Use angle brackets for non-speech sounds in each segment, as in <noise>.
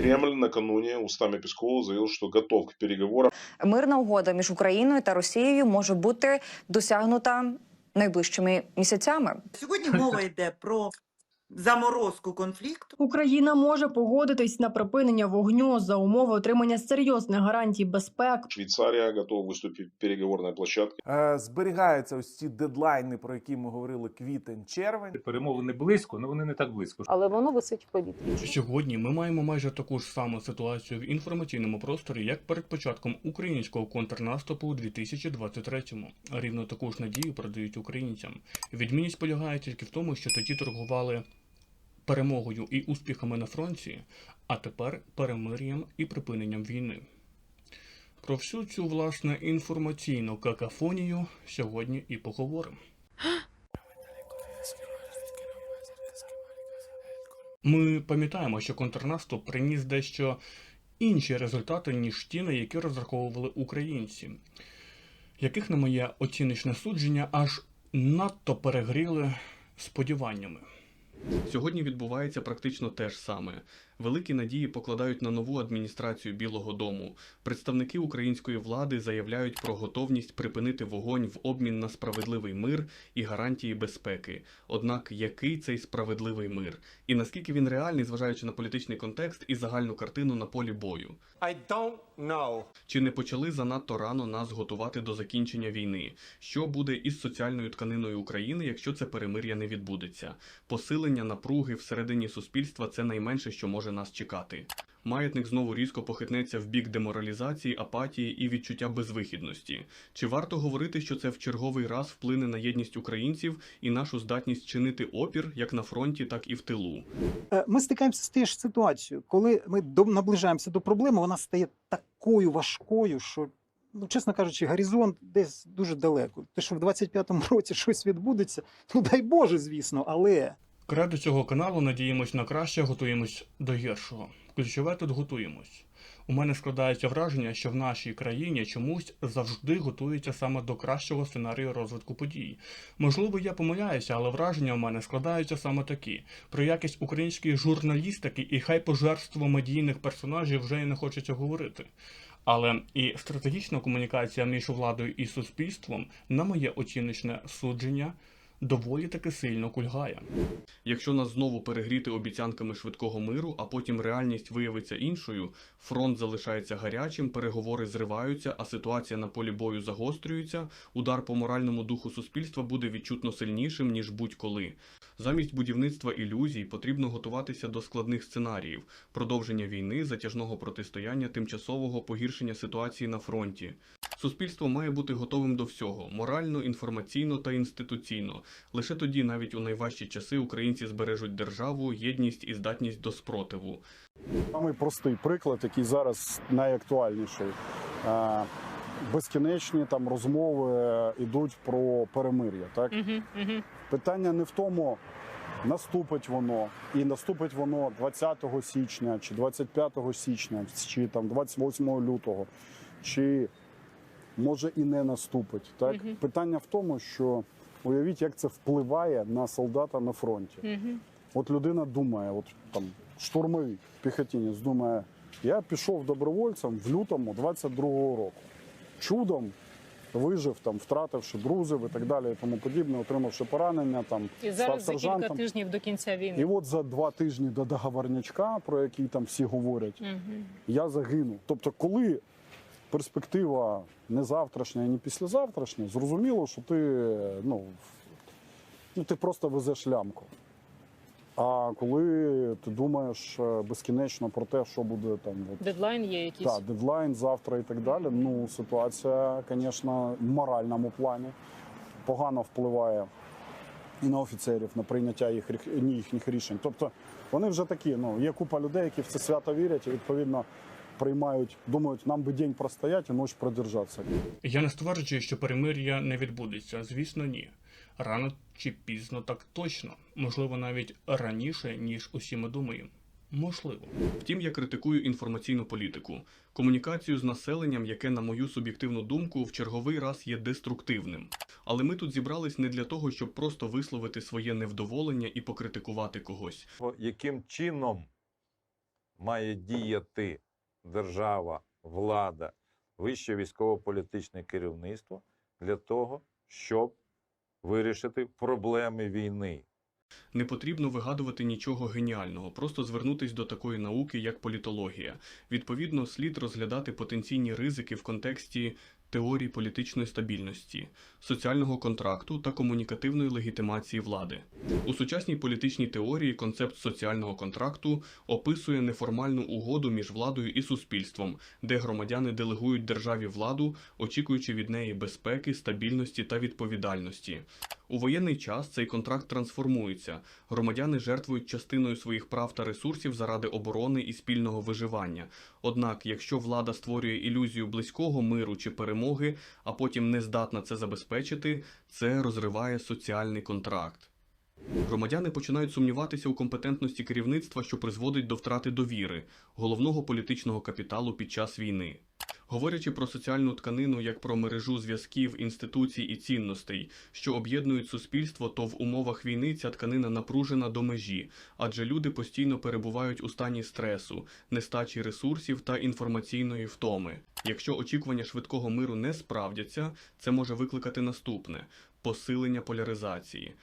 Кремль накануне устами Пескова заявил, что готов к переговорам. Мирна угода між Україною та Росією може бути досягнута найближчими місяцями. Сьогодні мова йде про заморозку конфлікту. Україна може погодитись на припинення вогню за умови отримання серйозних гарантій безпеки. Швейцария готова выступить переговорной площадкой. Е, Зберігаються ось ці дедлайни, про які ми говорили квітень-червень. Перемовини близько, але вони не так близько. але воно висить в повітрі. Сьогодні ми маємо майже таку ж саму ситуацію в інформаційному просторі, як перед початком українського контрнаступу у 2023-му. Рівно таку ж надію передають українцям. Відмінність полягає тільки в тому, що тоді торгували перемогою і успіхами на фронті, а тепер перемир'ям і припиненням війни. Про всю цю власне інформаційну какафонію сьогодні і поговоримо. Ми пам'ятаємо, що контрнаступ приніс дещо інші результати, ніж ті, на які розраховували українці, яких, на моє оціночне судження, аж надто перегріли сподіваннями. Сьогодні відбувається практично те ж саме. Великі надії покладають на нову адміністрацію Білого Дому. Представники української влади заявляють про готовність припинити вогонь в обмін на справедливий мир і гарантії безпеки. Однак який цей справедливий мир? І наскільки він реальний, зважаючи на політичний контекст і загальну картину на полі бою? I don't know. Чи не почали занадто рано нас готувати до закінчення війни? Що буде із соціальною тканиною України, якщо це перемир'я не відбудеться? Посилення напруги всередині суспільства це найменше, що може нас чекати. Маятник знову різко похитнеться в бік деморалізації, апатії і відчуття безвихідності. Чи варто говорити, що це в черговий раз вплине на єдність українців і нашу здатність чинити опір як на фронті, так і в тилу? Е, Ми стикаємося з тією ж ситуацією. Коли ми наближаємося до проблеми, вона стає такою важкою, що, ну, чесно кажучи, горизонт десь дуже далеко. Те, що в 25-му році щось відбудеться, ну дай Боже, звісно, але Кредо цього каналу надіємось на краще, готуємось до гіршого. Ключове тут готуємось. У мене складається враження, що в нашій країні чомусь завжди готується саме до кращого сценарію розвитку подій. Можливо, я помиляюся, але враження у мене складаються саме такі. Про якість української журналістики і хай пожерство медійних персонажів вже й не хочеться говорити. Але і стратегічна комунікація між владою і суспільством, на моє оціночне судження, доволі таки сильно кульгає. Якщо нас знову перегріти обіцянками швидкого миру, а потім реальність виявиться іншою, фронт залишається гарячим, переговори зриваються, а ситуація на полі бою загострюється, удар по моральному духу суспільства буде відчутно сильнішим, ніж будь-коли. Замість будівництва ілюзій потрібно готуватися до складних сценаріїв: продовження війни, затяжного протистояння, тимчасового погіршення ситуації на фронті. Суспільство має бути готовим до всього морально, інформаційно та інституційно. Лише тоді, навіть у найважчі часи, українці збережуть державу, єдність і здатність до спротиву. Самий простий приклад, який зараз найактуальніший. Е, Безкінечні там розмови йдуть про перемир'я. Так питання не в тому, наступить воно, і наступить воно 20 січня, чи 25 січня, чи там 28 лютого, чи може і не наступить. Так питання в тому, що уявіть, як це впливає на солдата на фронті. От людина думає, от там штурмовик, піхотінець думає, я пішов добровольцем в лютому 22-го року. Чудом вижив, там, втративши друзів і так далі, і тому подібне, отримавши поранення, там, І став зараз за кілька тижнів до кінця війни. І от за два тижні до договорнячка, про який там всі говорять, Мгм. я загину. Тобто, коли перспектива не завтрашня не післязавтрашня, зрозуміло, що ти, ну, ну, ти просто везеш лямку. А коли ти думаєш е, безкінечно про те, що буде там от, Дедлайн є якийсь. та, дедлайн завтра і так далі, ну ситуація, звісно, в моральному плані погано впливає і на офіцерів, на прийняття їх, їхніх рішень. Тобто вони вже такі, ну, є купа людей, які в це свято вірять і відповідно приймають, думають, нам би день простояти і ніч продержатися. Я не стверджую, що перемир'я не відбудеться. Звісно, ні. Рано чи пізно так точно. Можливо, навіть раніше, ніж усі ми думаємо. Можливо. Втім, я критикую інформаційну політику, комунікацію з населенням, яке, на мою суб'єктивну думку, в черговий раз є деструктивним. Але ми тут зібрались не для того, щоб просто висловити своє невдоволення і покритикувати когось. Яким чином має діяти держава, влада, вище військово-політичне керівництво для того, щоб вирішити проблеми війни. Не потрібно вигадувати нічого геніального, просто звернутись до такої науки, як політологія. Відповідно, слід розглядати потенційні ризики в контексті теорії політичної стабільності, соціального контракту та комунікативної легітимації влади. У сучасній політичній теорії концепт соціального контракту описує неформальну угоду між владою і суспільством, де громадяни делегують державі владу, очікуючи від неї безпеки, стабільності та відповідальності. У воєнний час цей контракт трансформується. Громадяни жертвують частиною своїх прав та ресурсів заради оборони і спільного виживання. Однак, якщо влада створює ілюзію близького миру чи перемоги, а потім не здатна це забезпечити, це розриває соціальний контракт. Громадяни починають сумніватися у компетентності керівництва, що призводить до втрати довіри, головного політичного капіталу під час війни. Говорячи про соціальну тканину як про мережу зв'язків, інституцій і цінностей, що об'єднують суспільство, то в умовах війни ця тканина напружена до межі, адже люди постійно перебувають у стані стресу, нестачі ресурсів та інформаційної втоми. Якщо очікування швидкого миру не справдяться, це може викликати наступне посилення поляризації.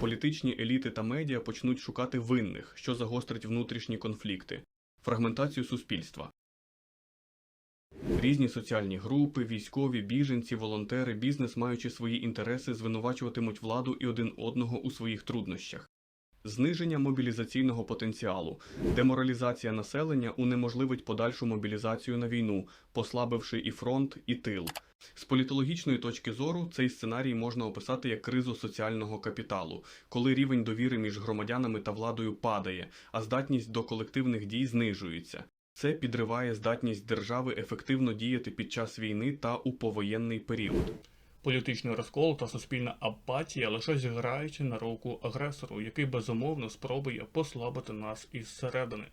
Політичні еліти та медіа почнуть шукати винних, що загострить внутрішні конфлікти, фрагментацію суспільства. Різні соціальні групи, військові, біженці, волонтери, бізнес, маючи свої інтереси, звинувачуватимуть владу і один одного у своїх труднощах. Зниження мобілізаційного потенціалу, деморалізація населення унеможливить подальшу мобілізацію на війну, послабивши і фронт, і тил. З політологічної точки зору цей сценарій можна описати як кризу соціального капіталу, коли рівень довіри між громадянами та владою падає, а здатність до колективних дій знижується. Це підриває здатність держави ефективно діяти під час війни та у повоєнний період. Політичний розкол та суспільна апатія лише зіграють на руку агресору, який безумовно спробує послабити нас із середини.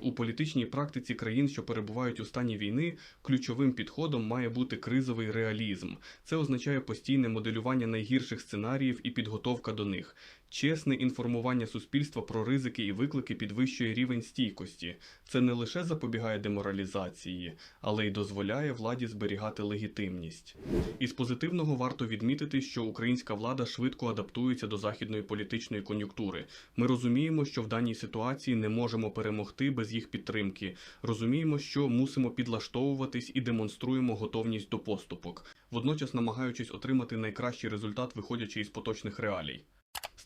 У політичній практиці країн, що перебувають у стані війни, ключовим підходом має бути кризовий реалізм. Це означає постійне моделювання найгірших сценаріїв і підготовка до них. Чесне інформування суспільства про ризики і виклики підвищує рівень стійкості. Це не лише запобігає деморалізації, але й дозволяє владі зберігати легітимність. Із позитивного варто відмітити, що українська влада швидко адаптується до західної політичної кон'юнктури. Ми розуміємо, що в даній ситуації не можемо перемогти без їх підтримки. Розуміємо, що мусимо підлаштовуватись і демонструємо готовність до поступок, водночас намагаючись отримати найкращий результат, виходячи із поточних реалій.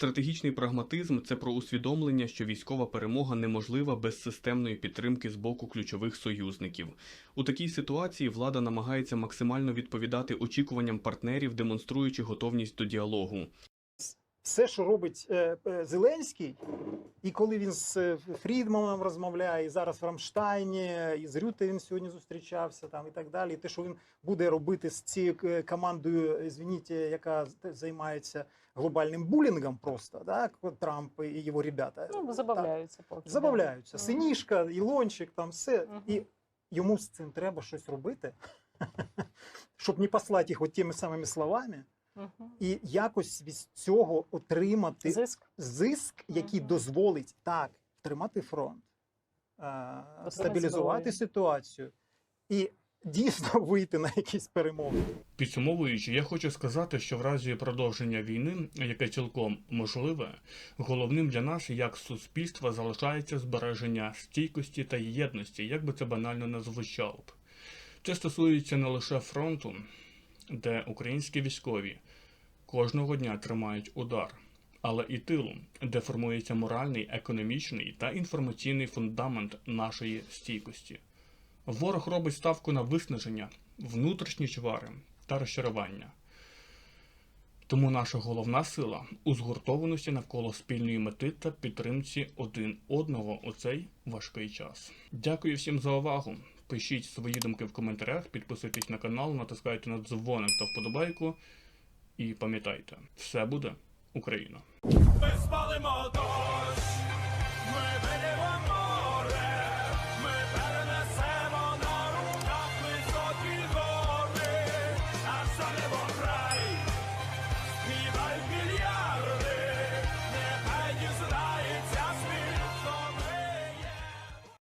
Стратегічний прагматизм це про усвідомлення, що військова перемога неможлива без системної підтримки з боку ключових союзників. У такій ситуації влада намагається максимально відповідати очікуванням партнерів, демонструючи готовність до діалогу. Все, що робить е, е, Зеленський, і коли він з е, Фрідманом розмовляє, і зараз в Рамштайні, і з Рюте він сьогодні зустрічався там і так далі. І те, що він буде робити з цією командою, звініть, яка займається глобальним булінгом, просто так, Трамп і його ребята. Ну, забавляються поки. Забавляються. Мгм. Синішка, Ілончик, там все. Мгм. І йому з цим треба щось робити, <laughs> щоб не послати їх от тими самими словами, Мгм. і якось від цього отримати Зиск. зиск, який Мгм. дозволить так втримати фронт, е, стабілізувати зброю. ситуацію і дійсно <laughs> вийти на якісь перемоги. Підсумовуючи, я хочу сказати, що в разі продовження війни, яке цілком можливе, головним для нас як суспільства залишається збереження стійкості та єдності, як би це банально не звучало б. Це стосується не лише фронту, де українські військові кожного дня тримають удар, але і тилу, де формується моральний, економічний та інформаційний фундамент нашої стійкості. Ворог робить ставку на виснаження, внутрішні чвари та розчарування. Тому наша головна сила у згуртованості навколо спільної мети та підтримці один одного у цей важкий час. Дякую всім за увагу. Пишіть свої думки в коментарях, підписуйтесь на канал, натискайте на дзвоник та вподобайку. І пам'ятайте, все буде Україна! Ми спалимо дощ,